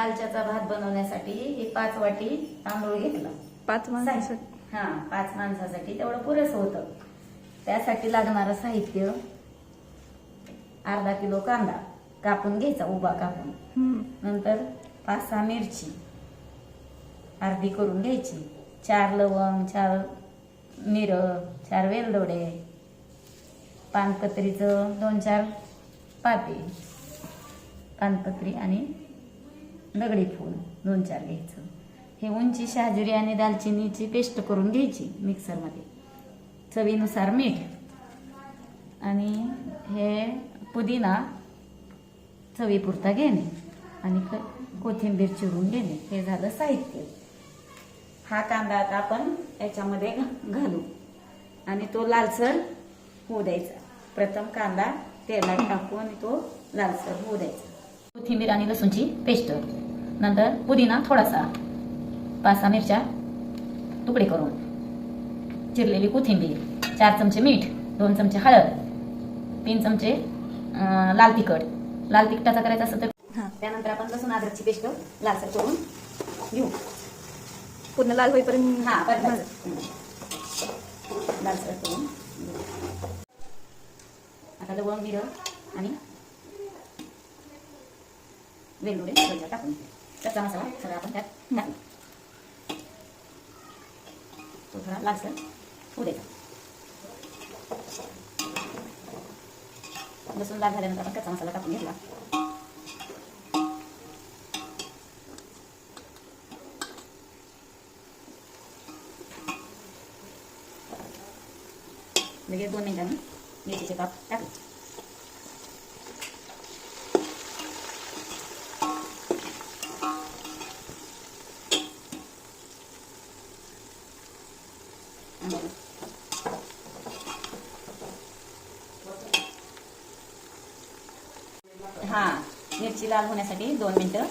दालच्याचा भात बनवण्यासाठी हे पाच वाटी तांदूळ घेतला. पाच माणसासाठी? हा पाच माणसासाठी. तेवढं पुरेसं होतं. त्यासाठी लागणारं साहित्य अर्धा किलो कांदा कापून घ्यायचा उभा कापून. नंतर पाच सहा मिरची अर्धी करून घ्यायची. चार लवंग चार मिरं चार वेलदोडे पानपत्रीचं दोन चार पाते पानपत्री आणि दगडी फूल दोन चार घ्यायचं. हे उंची शहाजिरी आणि दालचिनीची पेस्ट करून घ्यायची मिक्सरमध्ये. चवीनुसार मीठ आणि हे पुदिना चवीपुरता घेणे आणि क- कोथिंबीर चिरून घेणे. हे झालं साहित्य. हा कांदा आता आपण याच्यामध्ये घालू. आणि तो लालसर होऊ द्यायचा. प्रथम कांदा तेलात टाकू आणि तो लालसर होऊ द्यायचा. कोथिंबीर आणि लसूणची पेस्ट. नंतर पुदिना थोडासा पाच सहा मिरच्या तुकडे करून. चिरलेली कोथिंबीर चार चमचे मीठ दोन चमचे हळद तीन चमचे लाल तिखट. लाल तिखटाचा करायचा असेल तर हा. त्यानंतर आपण लसूण अद्रकची पेस्ट लालसर करून घेऊ. पूर्ण लाल होईपर्यंत हा लालसर करून. आता लवंग मिरं आणि वेलदोडे सगळं टाकून त्याचा कच्चा मसाला सगळा आपण त्यात टाकू तो थोडा लालसर होऊ द्यायचा लसूण लाल झाल्यानंतर आपण कच्चा मसाला टाकून घेतला लगेच दोन मिनिटांनी मिरचीचे काप टाकले हा मिरची लाल होण्यासाठी दोन मिनिटं.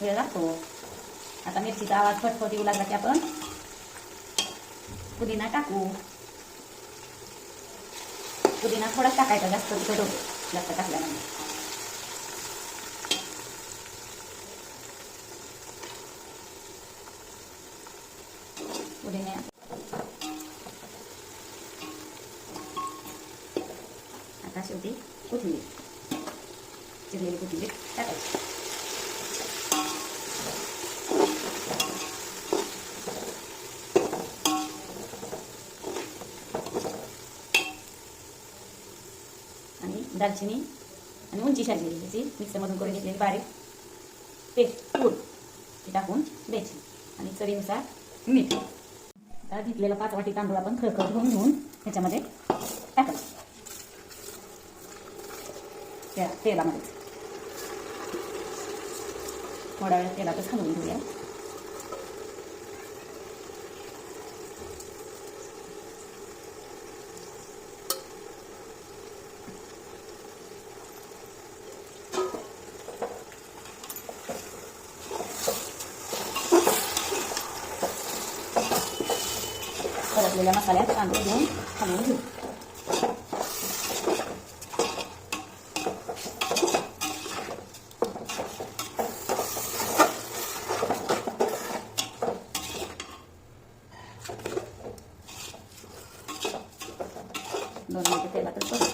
वेळ लागतो. आता मिरचीचा आवाज फटफट येऊ लागला की आपण पुदिना टाकू. पुदिना थोडा टाकायचा जास्त तिखट जास्त टाकल्यानंतर पुदिना ती कोथिंबीर. चिरलेली कोथिंबीर टाकायची. आणि दालचिनी आणि उंची शाजलेली त्याची मिक्सरमधून करून घेतलेली बारीक पेस्ट पूड ती टाकून द्यायची आणि चवीनुसार मीठ. आता घेतलेला पाच वाटी तांदूळ आपण खळखळ धुवून घेऊन त्याच्यामध्ये टाकायचं त्या तेलामध्ये. थोडा वेळ तेलातच हलवून घेऊया. परतलेल्या मसाल्यात कांदे घेऊन हलवून घेऊ दोन मिनिटं तेलातच बघ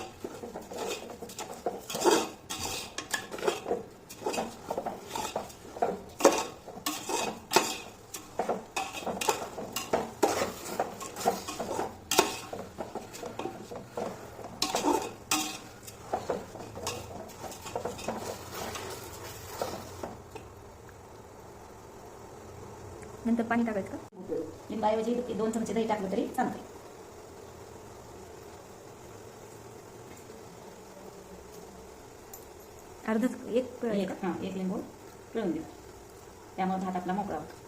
नंतर पाणी टाकायचं का? लिंबाऐवजी दोन चमचे दही टाकलं तरी चालतंय. अर्धच एक एक? हां एक लिंबू पिळून देऊ त्यामुळे भात आपला मोकळा होतो.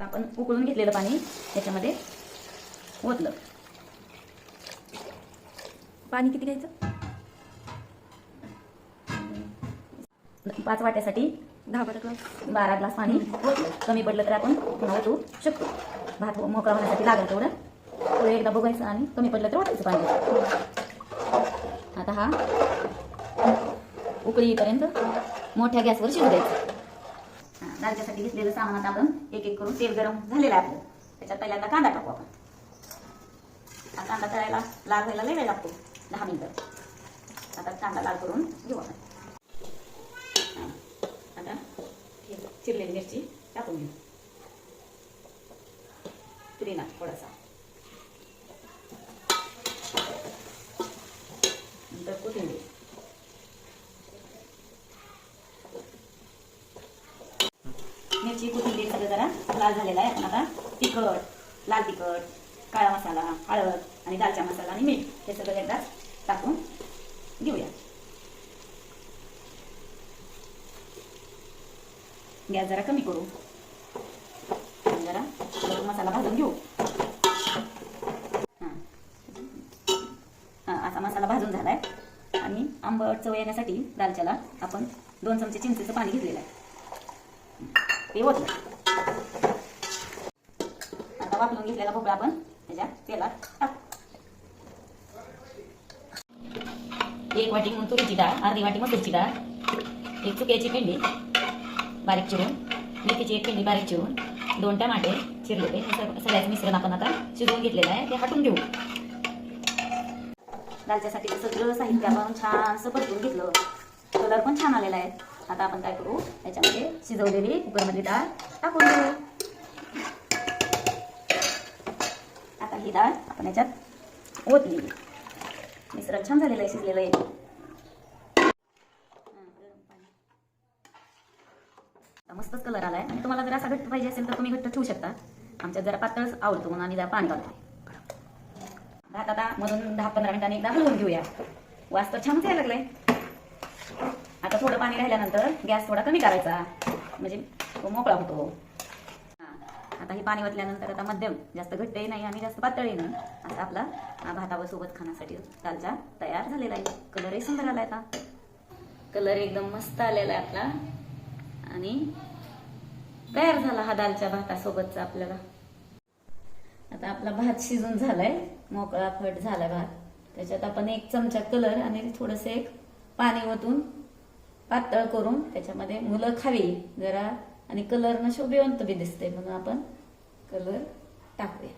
आपण उकळून घेतलेलं पाणी त्याच्यामध्ये ओतलं. पाणी किती घ्यायचं? पाच वाट्यासाठी दहा बारा ग्लास बारा ग्लास पाणी ओतलं. कमी पडलं तर आपण पुन्हा ओतू शकतो. भात मोकळा होण्यासाठी लागेल तेवढं. थोडं एकदा बघायचं आणि कमी पडलं तर ओतायचं पाणी. आता हा उकळी येईपर्यंत मोठ्या गॅसवर शिजू द्यायचं. हा, दालच्यासाठी घेतलेलं सामान आता आपण एक एक करून तेल गरम झालेलं आहे आपलं. त्याच्यात पहिल्यांदा कांदा टाकू आपण. करायला लाल व्हायला लय वेळ लागतो. दहा मिनिटं. आता कांदा लाल करून घेऊ आपण. आता चिरलेली मिरची टाकून घेऊ. पुदिना थोडासा. नंतर कोथिंबीर. मिरची कोथिंबीर सगळं जरा लाल झालेला आहे. आपण आता तिखट लाल तिखट. काळा मसाला हळद आणि दालचा मसाला आणि मीठ हे सगळं एकदाच टाकून घेऊया गॅस जरा कमी करू जरा गरम मसाला भाजून घेऊ हां असा मसाला भाजून झालाय आणि आंबट चव येण्यासाठी दालच्याला आपण दोन चमचे चिंचेचं पाणी घेतलेलं आहे. ते ओतलं. आता वापरून घेतलेला भोपळा आपण. त्याच्या तेलात एक वाटी म्हणून तुरीची डाळ अर्धी वाटी मसूरची डाळ एक चुक्याची पिंडी बारीक चिरून मेथीची एक पिंडी बारीक चिरून दोन टमाटे चिरलेले हे सगळ्याचं मिश्रण आपण आता शिजवून घेतलेलं आहे ते हटून घेऊ. दालच्यासाठी सगळं साहित्य आपण छान असं परतून घेतलं. कलर पण छान आलेला आहे. आता आपण काय करू? याच्यामध्ये शिजवलेली कुकरमधली डाळ टाकून देऊ. आता ही डाळ आपण याच्यात ओतलेली मिश्रण छान झालेलं आहे शिजलेलं आहे. मस्तच कलर आलाय. आणि तुम्हाला जर असा घट्ट पाहिजे असेल तर तुम्ही घट्ट ठेवू शकता. आमच्यात जरा पातळच आवडतो म्हणून आम्ही जरा पाणी घालतो. भात आता मधून दहा पंधरा मिनिटांनी एकदा हलवून घेऊया. वास तर छानच यायला लागलाय. आता थोडं पाणी राहिल्यानंतर गॅस थोडा कमी करायचा. म्हणजे तो मोकळा होतो. आता हे पाणी वतल्यानंतर आता मध्यम जास्त घट्टही नाही आणि जास्त पातळही नाही. असा आपला भातावर सोबत खाण्यासाठी दालचा तयार झालेला आहे. कलरही सुंदर आलाय आता. कलर एकदम मस्त आलेला आहे आपला. आणि तयार झाला हा दालच्या भातासोबतचा आपल्याला. आता आपला भात शिजून झालाय. मोकळा फट झाला भात. त्याच्यात आपण एक चमचा कलर आणि थोडस एक पाणी ओतून पातळ करून त्याच्यामध्ये मुलं खावी. जरा आणि कलर शोभिवंत बी दिसते म्हणून आपण. कलर टाकूया.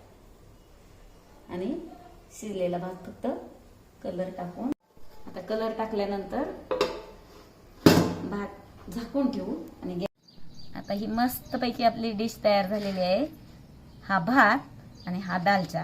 आणि शिजलेला भात फक्त कलर टाकून. आता कलर टाकल्यानंतर भात झाकून ठेवू आणि आता ही मस्तपैकी आपली डिश तयार झालेली आहे. हा भात आणि हा दालचा.